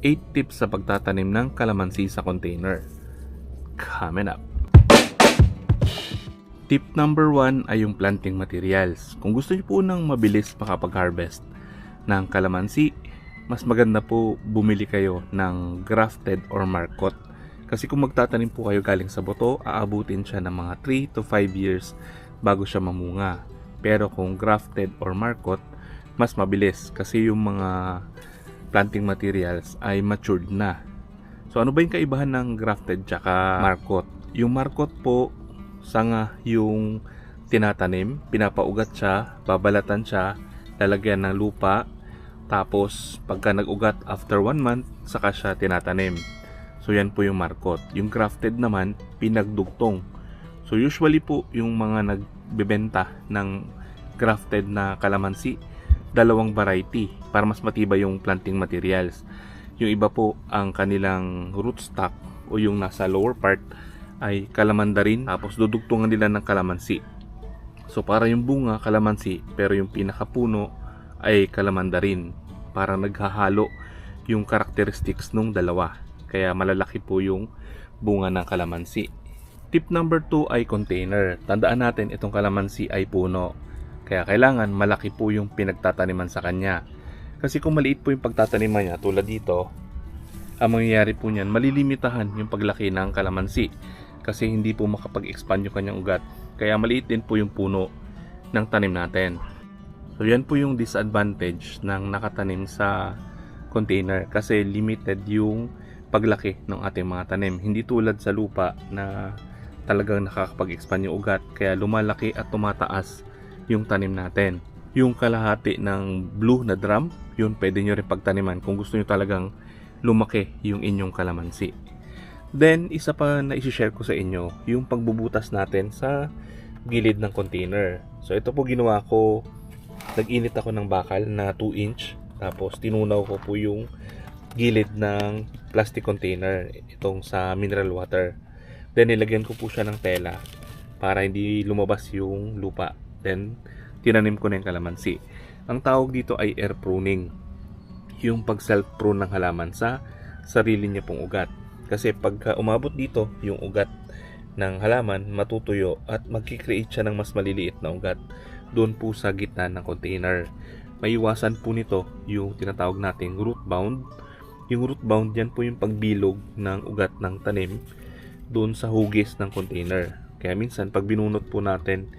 8 tips sa pagtatanim ng kalamansi sa container. Coming up. Tip number 1 ay yung planting materials. Kung gusto niyo po nang mabilis makapag-harvest ng kalamansi, mas maganda po bumili kayo ng grafted or markot. Kasi kung magtatanim po kayo galing sa buto, aabutin siya ng mga 3 to 5 years bago siya mamunga. Pero kung grafted or markot, mas mabilis kasi yung mga planting materials ay matured na. So ano ba yung kaibahan ng grafted tsaka markot? Yung markot po, sanga yung tinatanim, pinapaugat siya, babalatan siya, lalagyan ng lupa, tapos pagka nag-ugat after 1 month, saka siya tinatanim. So yan po yung markot. Yung grafted naman, pinagdugtong. So usually po yung mga nagbebenta ng grafted na kalamansi, dalawang variety para mas matibay yung planting materials. Yung iba po ang kanilang rootstock o yung nasa lower part ay kalamanda rin tapos dudugtungan nila ng kalamansi. So para yung bunga kalamansi pero yung pinakapuno ay kalamanda rin. Para naghahalo yung characteristics nung dalawa. Kaya malalaki po yung bunga ng kalamansi. Tip number 2 ay container. Tandaan natin itong kalamansi ay puno. Kaya kailangan malaki po yung pinagtataniman sa kanya. Kasi kung maliit po yung pagtataniman niya tulad dito, ang mangyayari po niyan, malilimitahan yung paglaki ng kalamansi kasi hindi po makapag-expand yung kanyang ugat. Kaya maliit din po yung puno ng tanim natin. So yan po yung disadvantage ng nakatanim sa container kasi limited yung paglaki ng ating mga tanim. Hindi tulad sa lupa na talagang nakakapag-expand yung ugat kaya lumalaki at tumataas yung tanim natin. Yung kalahati ng blue na drum, yun pwede nyo rin pagtaniman kung gusto nyo talagang lumaki yung inyong kalamansi. Then, isa pa na isi-share ko sa inyo, yung pagbubutas natin sa gilid ng container. So, ito po ginawa ko, nag-init ako ng bakal na 2 inch, tapos tinunaw ko po yung gilid ng plastic container, itong sa mineral water. Then, nilagyan ko po siya ng tela para hindi lumabas yung lupa. Then, tinanim ko na yung kalamansi. Ang tawag dito ay air pruning. Yung pag self-prune ng halaman sa sarili niya pong ugat. Kasi pagka umabot dito yung ugat ng halaman, matutuyo at magkikreate siya ng mas maliliit na ugat doon po sa gitna ng container. Maiwasan po nito yung tinatawag nating root bound. Yung root bound yan po yung pagbilog ng ugat ng tanim doon sa hugis ng container. Kaya minsan pag binunot po natin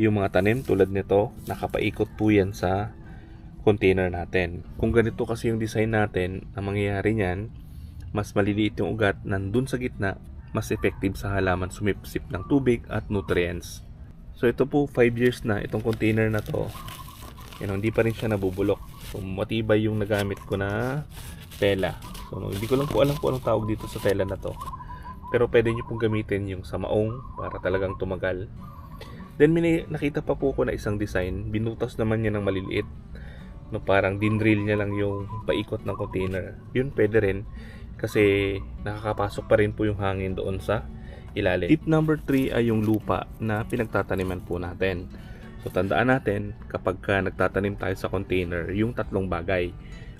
yung mga tanim tulad nito, nakapaikot po yan sa container natin. Kung ganito kasi yung design natin, ang mangyayari niyan, mas maliliit yung ugat nandun sa gitna, mas effective sa halaman sumipsip ng tubig at nutrients. So ito po 5 years na itong container na to. Yan, hindi pa rin siya nabubulok. So matibay yung nagamit ko na tela. So hindi ko lang po alam kung anong tawag dito sa tela na to. Pero pwede nyo pong gamitin yung sa maong para talagang tumagal. Then may nakita pa po ko na isang design, binutas naman niya ng maliliit. No, parang dinrill niya lang yung paikot ng container. Yun pwede rin kasi nakakapasok pa rin po yung hangin doon sa ilalim. Tip number 3 ay yung lupa na pinagtataniman po natin. So tandaan natin kapag ka nagtatanim tayo sa container, yung tatlong bagay.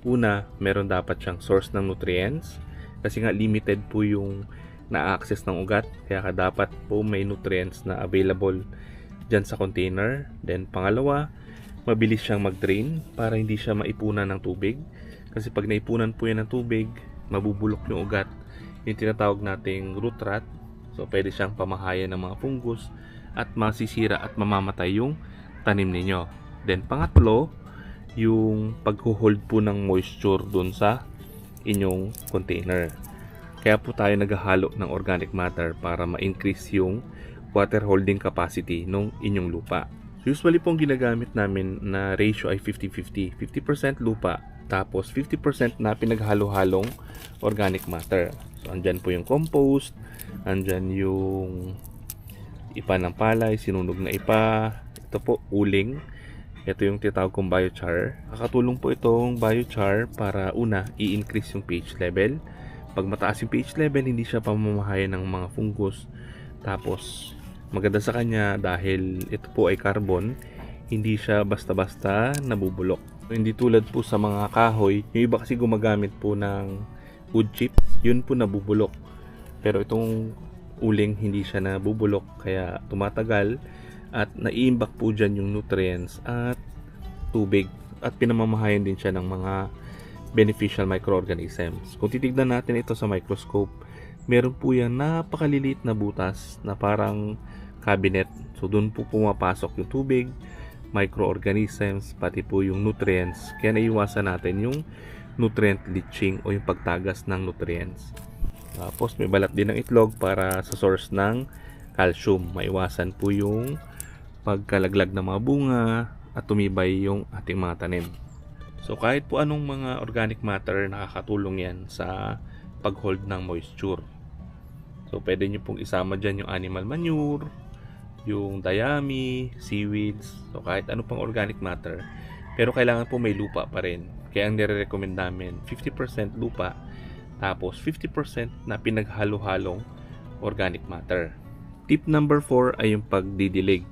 Una, meron dapat siyang source ng nutrients kasi nga limited po yung na-access ng ugat kaya ka dapat po may nutrients na available dyan sa container. Then pangalawa, mabilis siyang mag-drain para hindi siya maipunan ng tubig. Kasi pag naipunan po yan ng tubig, mabubulok yung ugat. Yung tinatawag nating root rot. So pwede siyang pamahayan ng mga fungus at masisira at mamamatay yung tanim ninyo. Then pangatlo, yung pag-hold po ng moisture dun sa inyong container. Kaya po tayo naghahalo ng organic matter para ma-increase yung water holding capacity ng inyong lupa. Usually pong ginagamit namin na ratio ay 50-50. 50% lupa, tapos 50% na pinaghalo-halong organic matter. So, andyan po yung compost, andyan yung ipa ng palay, sinunog na ipa, ito po uling, ito yung tinatawag kong biochar. Nakatulong po itong biochar para una, i-increase yung pH level. Pag mataas yung pH level, hindi siya pamamahayan ng mga fungus. Tapos, maganda sa kanya dahil ito po ay carbon, hindi siya basta-basta nabubulok. Hindi tulad po sa mga kahoy, yung iba kasi gumagamit po ng wood chips, yun po nabubulok. Pero itong uling hindi siya nabubulok kaya tumatagal at naiimbak po dyan yung nutrients at tubig at pinamamahayan din siya ng mga beneficial microorganisms. Kung titignan natin ito sa microscope, meron po yan napakaliliit na butas na parang cabinet. So doon po pumapasok yung tubig, microorganisms, pati po yung nutrients. Kaya naiwasan natin yung nutrient leaching o yung pagtagas ng nutrients. Tapos may balat din ng itlog para sa source ng calcium. Maiwasan po yung pagkalaglag ng mga bunga at tumibay yung ating mga tanim. So kahit po anong mga organic matter nakakatulong yan sa pag-hold ng moisture. So pwede nyo pong isama dyan yung animal manure, yung dayami, seaweeds, so kahit ano pang organic matter. Pero kailangan po may lupa pa rin. Kaya ang nire-recommend namin, 50% lupa, tapos 50% na pinaghalo-halong organic matter. Tip number 4 ay yung pagdidilig.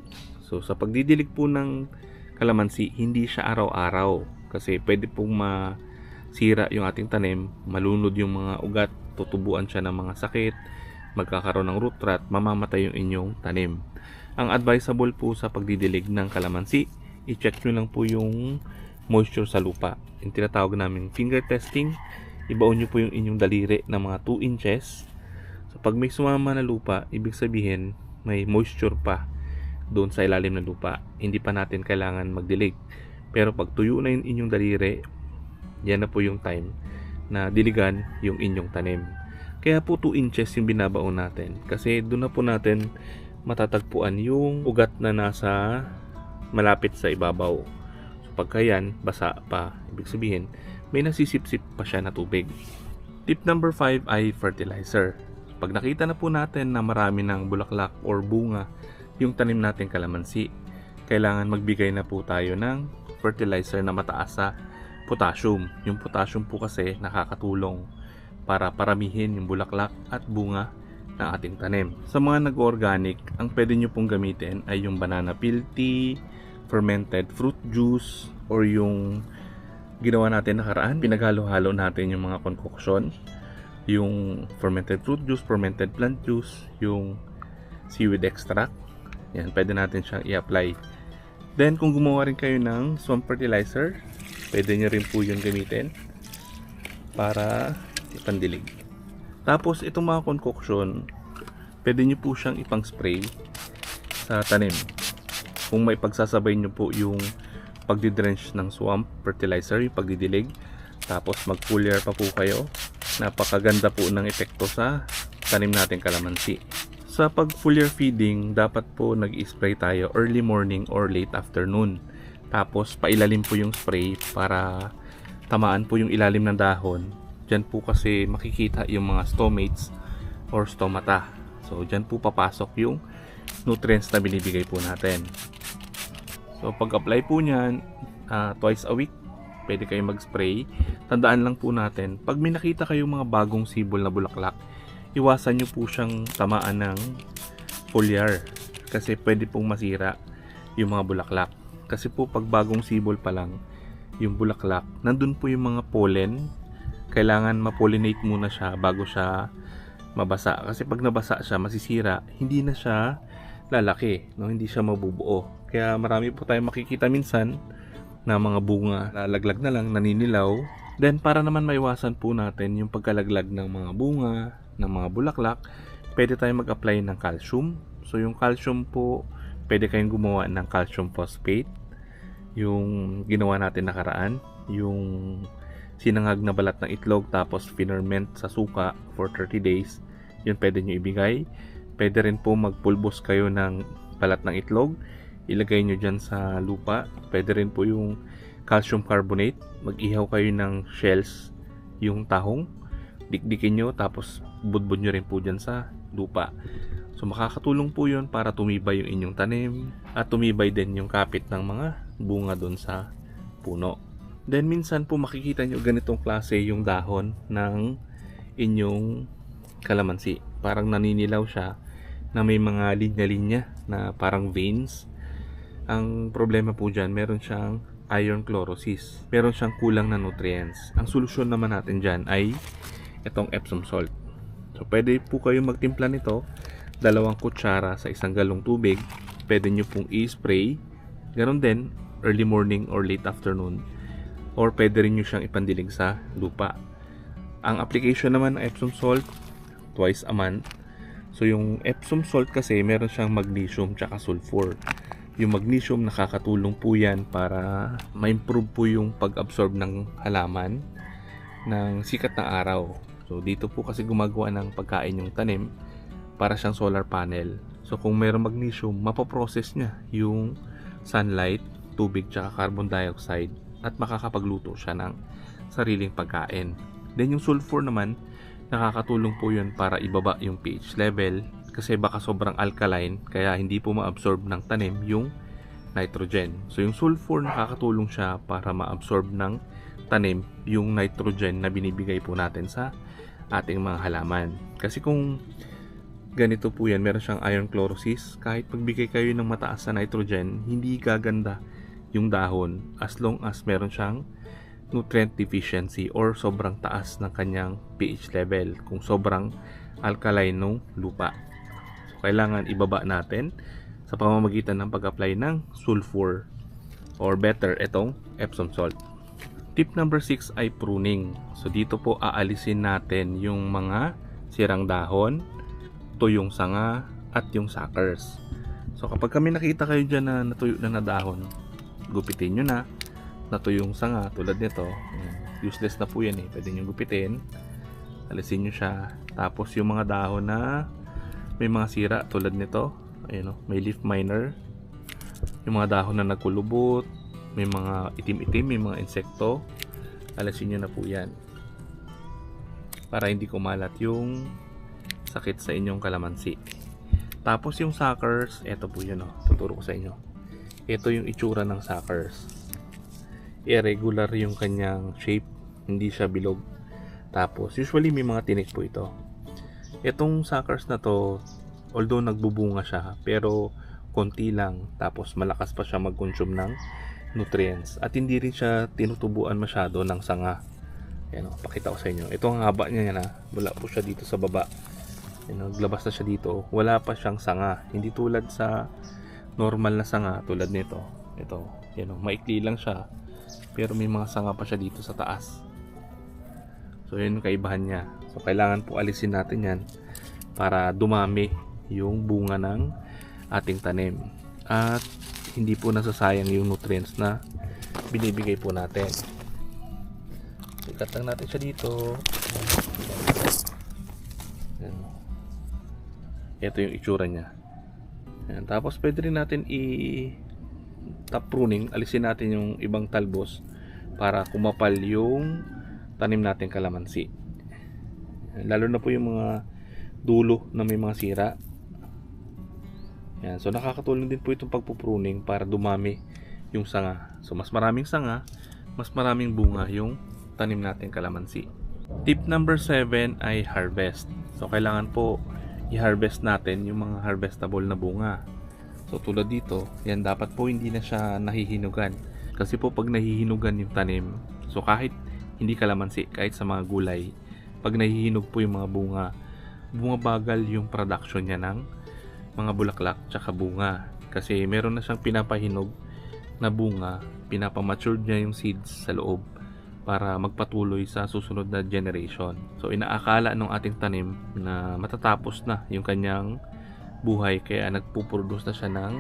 So sa pagdidilig po ng kalamansi, hindi siya araw-araw kasi pwede pong masira yung ating tanim, malunod yung mga ugat, tutubuan siya ng mga sakit, magkakaroon ng root rot, mamamatay yung inyong tanim. Ang advisable po sa pagdidilig ng kalamansi, i-check nyo lang po yung moisture sa lupa. Yung tinatawag namin finger testing, ibaon nyo po yung inyong daliri ng mga 2 inches. So pag may sumama na lupa, ibig sabihin may moisture pa doon sa ilalim ng lupa. Hindi pa natin kailangan magdilig. Pero pag tuyo na yung inyong daliri, yan na po yung time na diligan yung inyong tanim. Kaya po 2 inches yung binabaon natin. Kasi doon na po natin matatagpuan yung ugat na nasa malapit sa ibabaw. So pagka yan, basa pa, ibig sabihin, may nasisipsip pa siya na tubig. Tip number 5 ay fertilizer. Pag nakita na po natin na marami ng bulaklak or bunga yung tanim natin kalamansi, kailangan magbigay na po tayo ng fertilizer na mataas sa potassium. Yung potassium po kasi nakakatulong para paramihin yung bulaklak at bunga ng ating tanim. Sa mga nag-organic, ang pwede nyo pong gamitin ay yung banana peel tea, fermented fruit juice, or yung ginawa natin nakaraan, pinaghalo-halo natin yung mga concoction, yung fermented fruit juice, fermented plant juice, yung seaweed extract. Yan, pwede natin siyang i-apply. Then, kung gumawa rin kayo ng swamp fertilizer, pwede nyo rin po yun gamitin para ipandilig. Tapos itong mga concoction, pwede nyo po siyang ipang spray sa tanim. Kung may pagsasabay nyo po yung pagdidrench ng swamp fertilizer, yung pagdidilig, tapos mag foliar pa po kayo, napakaganda po ng epekto sa tanim natin kalamansi. Sa pag foliar feeding, dapat po nag-spray tayo early morning or late afternoon. Tapos pailalim po yung spray para tamaan po yung ilalim ng dahon Diyan po kasi makikita yung mga stomates or stomata. So, diyan po papasok yung nutrients na binibigay po natin. So, pag-apply po niyan, uh, twice a week, pwede kayo mag-spray. Tandaan lang po natin, pag may nakita kayong mga bagong sibol na bulaklak, iwasan nyo po siyang tamaan ng foliar. Kasi pwede pong masira yung mga bulaklak. Kasi po pag bagong sibol pa lang, yung bulaklak, nandun po yung mga pollen kailangan ma-pollinate muna siya bago siya mabasa. Kasi pag nabasa siya, masisira, hindi na siya lalaki, no? hindi siya mabubuo. Kaya marami po tayong makikita minsan na mga bunga lalaglag na lang, naninilaw. Then para naman maiwasan po natin yung pagkalaglag ng mga bunga, ng mga bulaklak, pwede tayong mag-apply ng calcium. So yung calcium po, pwede kayong gumawa ng calcium phosphate. Yung ginawa natin nakaraan, yung sinangag na balat ng itlog tapos finerment sa suka for 30 days, yun pwede nyo ibigay. Pwede rin po magpulbos kayo ng balat ng itlog, ilagay nyo dyan sa lupa. Pwede rin po yung calcium carbonate, mag-ihaw kayo ng shells, yung tahong, dikdikin nyo tapos budbud nyo rin po dyan sa lupa. So makakatulong po yun para tumibay yung inyong tanim at tumibay din yung kapit ng mga bunga doon sa puno. Then minsan po makikita nyo ganitong klase yung dahon ng inyong kalamansi. Parang naninilaw siya na may mga linya-linya na parang veins. Ang problema po dyan, meron siyang iron chlorosis. Meron siyang kulang na nutrients. Ang solusyon naman natin dyan ay itong Epsom salt. So, pwede po kayo magtimpla nito. Dalawang kutsara sa isang galong tubig. Pwede nyo pong i-spray. Ganon din, early morning or late afternoon. Or pwede rin nyo siyang ipandilig sa lupa. Ang application naman ng Epsom salt, twice a month. So, yung Epsom salt kasi, meron siyang magnesium tsaka sulfur. Yung magnesium nakakatulong po yan para ma-improve po yung pag-absorb ng halaman ng sikat ng araw. So dito po kasi gumagawa ng pagkain yung tanim para siyang solar panel. So kung mayroong magnesium, mapoprocess niya yung sunlight, tubig, tsaka carbon dioxide at makakapagluto siya ng sariling pagkain. Then yung sulfur naman, nakakatulong po yun para ibaba yung pH level kasi baka sobrang alkaline kaya hindi po ma-absorb ng tanim yung nitrogen. So yung sulfur nakakatulong siya para ma-absorb ng tanim yung nitrogen na binibigay po natin sa ating mga halaman. Kasi kung ganito po yan, meron siyang iron chlorosis, kahit pagbigay kayo ng mataas na nitrogen, hindi gaganda yung dahon as long as meron siyang nutrient deficiency or sobrang taas ng kanyang pH level kung sobrang alkaline ng lupa. So, kailangan ibaba natin sa pamamagitan ng pag-apply ng sulfur or better itong Epsom salt. Tip number 6 ay pruning. So dito po aalisin natin yung mga sirang dahon, tuyong sanga, at yung suckers. So kapag kami nakita kayo dyan na natuyo na na dahon, gupitin nyo na. Natuyong sanga tulad nito, useless na po yan eh. Pwede nyo gupitin. Alisin nyo siya. Tapos yung mga dahon na may mga sira tulad nito, ayun o, may leaf miner. Yung mga dahon na nagkulubot, may mga itim-itim, may mga insekto. Alisin nyo na po yan. Para hindi kumalat yung sakit sa inyong kalamansi. Tapos yung suckers, eto po yun o. Tuturo ko sa inyo. Ito yung itsura ng suckers. Irregular yung kanyang shape. Hindi siya bilog. Tapos, usually may mga tinik po ito. Itong suckers na to, although nagbubunga siya, pero konti lang. Tapos malakas pa siya mag-consume ng nutrients. At hindi rin siya tinutubuan masyado ng sanga. Yan o, pakita ko sa inyo. Ito ang haba niya yan ha. Wala po siya dito sa baba. Yan, naglabas na siya dito. Wala pa siyang sanga. Hindi tulad sa normal na sanga tulad nito. Ito, yan o, maikli lang siya. Pero may mga sanga pa siya dito sa taas. So yun yung kaibahan niya. So kailangan po alisin natin yan para dumami yung bunga ng ating tanim. At hindi po nasasayang yung nutrients na binibigay po natin. Ikat lang natin siya dito. Ito yung itsura niya. Yan. Tapos pwede rin natin i top pruning. Alisin natin yung ibang talbos para kumapal yung tanim natin kalamansi. Lalo na po yung mga dulo na may mga sira. Yan. So nakakatulong din po itong pagpupruning para dumami yung sanga. So mas maraming sanga, mas maraming bunga yung tanim natin kalamansi. Tip number 7 ay harvest. So kailangan po i-harvest natin yung mga harvestable na bunga. So tulad dito, yan dapat po hindi na siya nahihinugan. Kasi po pag nahihinugan yung tanim, so kahit hindi kalamansi, kahit sa mga gulay, pag nahihinog po yung mga bunga, bumabagal yung production niya ng mga bulaklak tsaka bunga. Kasi meron na siyang pinapahinog na bunga, pinapamature niya yung seeds sa loob para magpatuloy sa susunod na generation. So inaakala ng ating tanim na matatapos na yung kanyang buhay kaya nagpuproduce na siya ng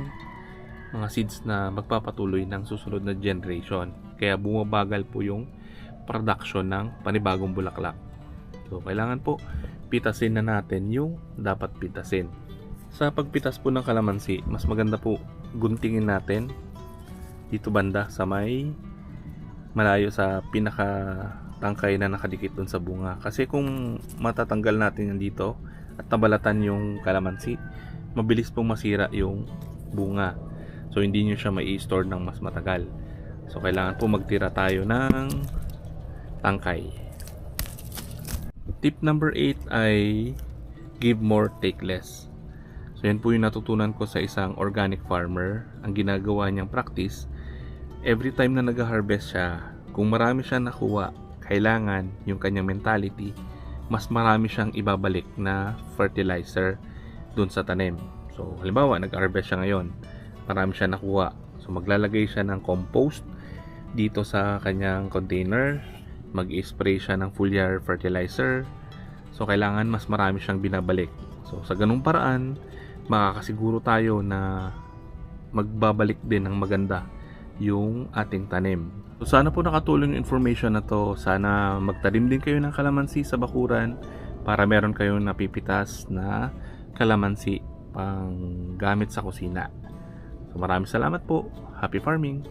mga seeds na magpapatuloy ng susunod na generation. Kaya bumabagal po yung production ng panibagong bulaklak. So kailangan po pitasin na natin yung dapat pitasin. Sa pagpitas po ng kalamansi, mas maganda po guntingin natin dito banda sa may malayo sa pinaka tangkay na nakadikit dun sa bunga. Kasi kung matatanggal natin yan dito at nabalatan yung kalamansi, mabilis pong masira yung bunga. So hindi nyo siya mai-store ng mas matagal. So kailangan po magtira tayo ng tangkay. Tip number 8 ay give more, take less. So yan po yung natutunan ko sa isang organic farmer. Ang ginagawa niyang practice, every time na nag-harvest siya, kung marami siya nakuha, kailangan yung kanyang mentality, mas marami siyang ibabalik na fertilizer dun sa tanim. So, halimbawa, nag-harvest siya ngayon, marami siya nakuha. So, maglalagay siya ng compost dito sa kanyang container, mag-spray siya ng foliar fertilizer. So, kailangan mas marami siyang binabalik. So, sa ganung paraan, makakasiguro tayo na magbabalik din ng maganda yung ating tanim. So sana po nakatulong yung information na to. Sana magtanim din kayo ng kalamansi sa bakuran para meron kayong napipitas na kalamansi pang gamit sa kusina. So maraming salamat po. Happy farming!